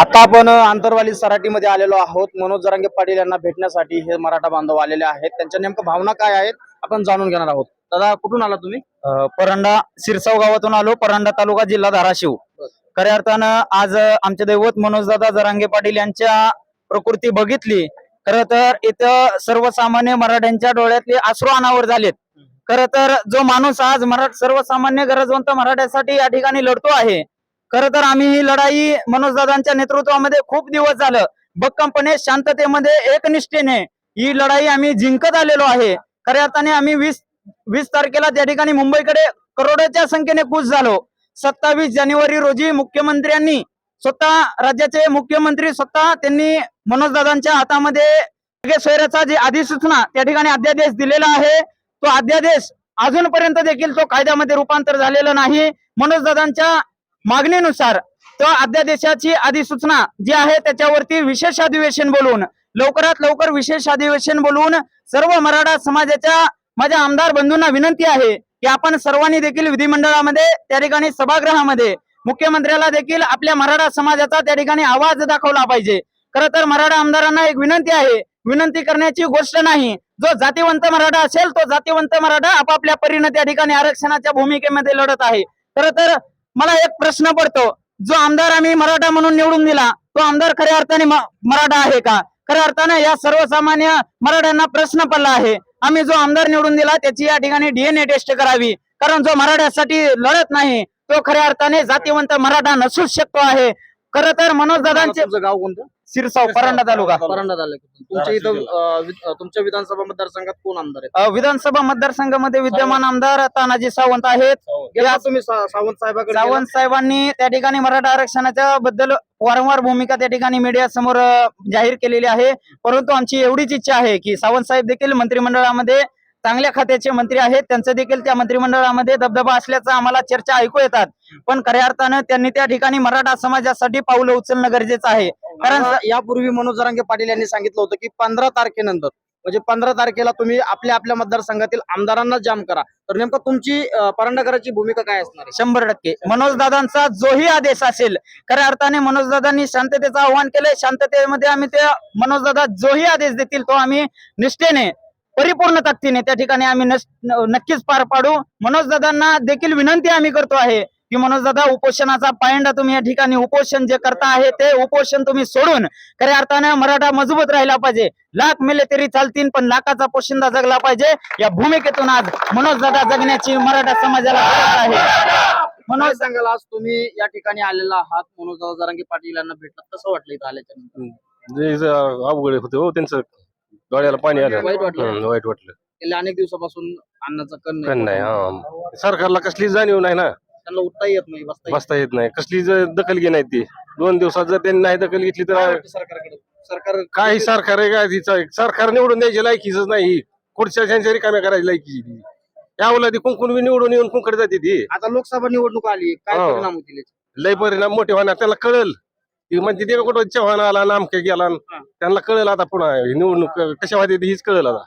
आता आपण आंतरवाली सराटीमध्ये आलेलो आहोत. मनोज जरांगे पाटील यांना भेटण्यासाठी हे मराठा बांधव आलेले आहेत. त्यांच्या नेमकं भावना काय आहेत आपण जाणून घेणार आहोत. दादा कुठून आला तुम्ही? परांडा सिरसाव गावातून आलो. परांडा तालुका जिल्हा धाराशिव. खऱ्या अर्थानं आज आमचे दैवत मनोजदादा जरांगे पाटील यांच्या प्रकृती बघितली. खर तर इथं सर्वसामान्य मराठ्यांच्या डोळ्यातले अश्रू अनावर झालेत. खर तर जो माणूस आज मराठ सर्वसामान्य गरजवंत मराठ्यासाठी या ठिकाणी लढतो आहे खर तर आम्ही ही लढाई मनोजदादांच्या नेतृत्वामध्ये खूप दिवस झालं. भक्कमपणे शांततेमध्ये एकनिष्ठेने ही लढाई आम्ही जिंकत आलेलो आहे. खऱ्या अर्थाने आम्ही वीस वीस तारखेला त्या ठिकाणी मुंबईकडे करोडोच्या संख्येने कूच झालो. सत्तावीस जानेवारी रोजी मुख्यमंत्र्यांनी स्वतः राज्याचे मुख्यमंत्री स्वतः त्यांनी मनोजदादांच्या हातामध्ये सोयऱ्याचा जे अधिसूचना त्या ठिकाणी अध्यादेश दिलेला आहे तो अध्यादेश अजूनपर्यंत देखील तो कायद्यामध्ये रूपांतर झालेला नाही. मनोजदादांच्या मागणीनुसार त्या अध्यादेशाची अधिसूचना जी आहे त्याच्यावरती विशेष अधिवेशन बोलवून लवकरात लवकर विशेष अधिवेशन बोलवून सर्व मराठा समाजाच्या माझ्या आमदार बंधूंना विनंती आहे की आपण सर्वांनी देखील विधिमंडळामध्ये त्या ठिकाणी सभागृहामध्ये मुख्यमंत्र्याला देखील आपल्या मराठा समाजाचा त्या ठिकाणी आवाज दाखवला पाहिजे. खरं तर मराठा आमदारांना एक विनंती आहे. विनंती करण्याची गोष्ट नाही. जो जातीवंत मराठा असेल तो जातीवंत मराठा आपापल्या परीने त्या ठिकाणी आरक्षणाच्या भूमिकेमध्ये लढत आहे. खरं तर मला एक प्रश्न पडतो. जो आमदार आम्ही मराठा म्हणून निवडून दिला तो आमदार खऱ्या अर्थाने मराठा आहे का? खऱ्या अर्थाने या सर्वसामान्य मराठ्यांना प्रश्न पडला आहे. आम्ही जो आमदार निवडून दिला त्याची या ठिकाणी डीएनए टेस्ट करावी. कारण जो मराठ्यासाठी लढत नाही तो खऱ्या अर्थाने जातीवंत मराठा नसूच शकतो आहे. खर तर मनोज दादांचे गाव कोणतं? सिरसाव परांडा तालुका. परांडा तालुक्यातून तुमच्या इथं अं, वि- अं, तुमच्या विधानसभा मतदारसंघात कोण आमदार आहेत? अ, विधानसभा मतदारसंघामध्ये विद्यमान आमदार तानाजी सावंत आहेत. गेला तुम्ही सा- सावंत साहेबाकडे गेला? सावंत साहेबांनी त्या ठिकाणी मराठा आरक्षणाच्या बद्दल वारंवार भूमिका त्या ठिकाणी मीडिया समोर जाहीर केलेली आहे. परंतु आमची एवढीच इच्छा आहे की सावंत साहेब देखील मंत्रिमंडळामध्ये चांगल्या खात्याचे मंत्री आहेत. त्यांचं देखील त्या मंत्रिमंडळामध्ये दबदबा असल्याचं आम्हाला चर्चा ऐकू येतात. पण खऱ्या अर्थानं त्यांनी त्या ठिकाणी मराठा समाजासाठी पावलं उचलणं गरजेचं आहे. कारण यापूर्वी मनोज जरांगे पाटील यांनी सांगितलं होतं की पंधरा तारखेनंतर म्हणजे पंधरा तारखेला तुम्ही आपल्या आपल्या मतदारसंघातील आमदारांना जाम करा. तर नेमकं तुमची परांडाकराची भूमिका काय असणार शंभर टक्के. मनोज दादांचा जोही आदेश असेल. खऱ्या अर्थाने मनोज दादांनी शांततेचं आव्हान केलंय. शांततेमध्ये आम्ही ते मनोज दादा जोही आदेश देतील तो आम्ही निष्ठेने परिपूर्ण ताकदीने त्या ठिकाणी आम्ही नक्कीच पार पाडू. मनोज दादांना देखील विनंती आम्ही करतो आहे की मनोज दादा उपोषणाचा पायंडा तुम्ही या ठिकाणी उपोषण जे करता आहे ते उपोषण तुम्ही सोडून खऱ्या अर्थाने मराठा मजबूत राहिला पाहिजे. लाख मेले तरी चालतील पण लाखाचा पोशिंदा जगला पाहिजे. या भूमिकेतून आज मनोज दादा जगण्याची मराठा समाजाला गरज आहे. मनोज सांगाल आज तुम्ही या ठिकाणी आलेला आहात. मनोज जरांगे पाटील यांना भेटलात. कसं वाटलं इथं आल्याच्यानंतर? जे ज- अवघड होते हो त्यांचं डोळ्याला पाणी आलं. वाईट वाटलं. वाईट वाटलं. गेल्या अनेक दिवसापासून अन्नाचा कण पण नाही हा. सरकारला कसली जाणीव नाही ना. त्यांना उठता येत नाही बसता येत बसता येत नाही. कसली ज- दखल घे नाही ती. दोन दिवसात जर त्यांनी नाही दखल घेतली काय तर वाटतं सरकारकडे? सरकार काही सरकार आहे का तिचं? सरकार निवडून द्यायची लायकीच नाही. खुर्च्या रिकाम्या करायची लायकी ती. यावला ती कुंकुण बी निवडून येऊन कुंकडे जाते ती. आता लोकसभा निवडणूक आली. काय हो. परिणाम होतील याचे? लय परिणाम मोठे होणार. त्याला कळल. ती म्हणते ते कुठं चव्हाण आला नामके गेला. त्यांना कळेल आता पुन्हा ही निवडणूक कशा होते हीच कळेल आता